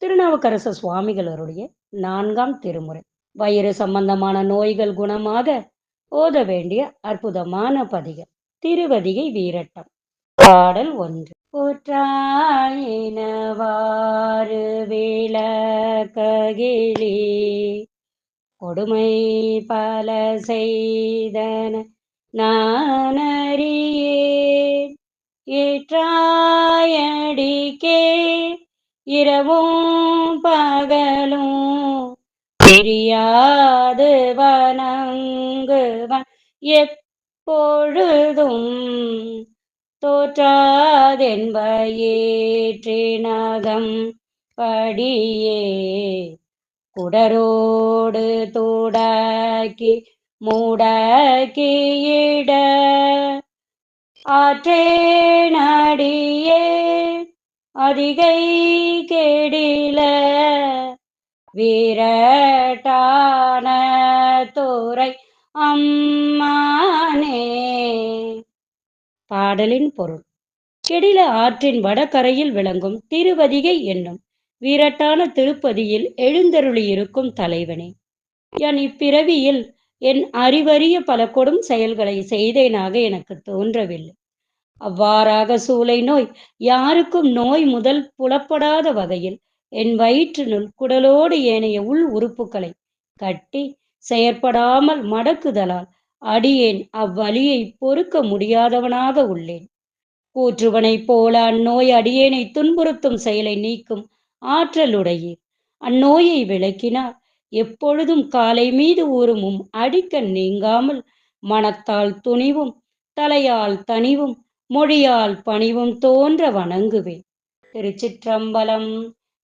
திருநாவுக்கரசு சுவாமிகளருடைய நான்காம் திருமுறை. வயிறு சம்பந்தமான நோய்கள் குணமாக ஓத வேண்டிய அற்புதமான பதிகம். திருவதிகை வீரட்டம். பாடல் ஒன்று. போற்றாயினவாறு விளக்ககிளி கொடுமை பல செய்தன நானறியேன். ஏற்றாயடிக்கே இரவும் பகலும் தெரியாது வணங்குவன். எப்பொழுதும் தோற்றாதென்பயிற்றினகம் படியே குடரோடு தூடாக்கி மூடாக்கியிட ஆற்றேனடியே அதிகை வீரட்டான துறை அம்மானே. பாடலின் பொருள். கெடில ஆற்றின் வடகரையில் விளங்கும் திருவதிகை என்னும் வீரட்டான திருப்பதியில் எழுந்தருளியிருக்கும் தலைவனே. என் இப்பிறவியில் என் அறிவறிய பல கொடும் செயல்களை செய்தேனாக எனக்கு தோன்றவில்லை. அவ்வாறாக சூளை நோய் யாருக்கும் நோய் முதல் புலப்படாத வகையில் என் வயிற்றினுள் குடலோடு ஏனைய உள் உறுப்புகளை கட்டி செயற்படாமல் மடக்குதலால் அடியேன் அவ்வழியை பொறுக்க முடியாதவனாக உள்ளேன். கூற்றுவனைப் போல அந்நோய் அடியேனை துன்புறுத்தும் செயலை நீக்கும் ஆற்றலுடையீர். அந்நோயை விளக்கினார். எப்பொழுதும் காலை மீது ஊறுமும் அடிக்க நீங்காமல் மனத்தால் துணிவும் தலையால் தனிவும் மொழியால் பணிவும் தோன்ற வணங்குவேன். திருச்சிற்றம்பலம்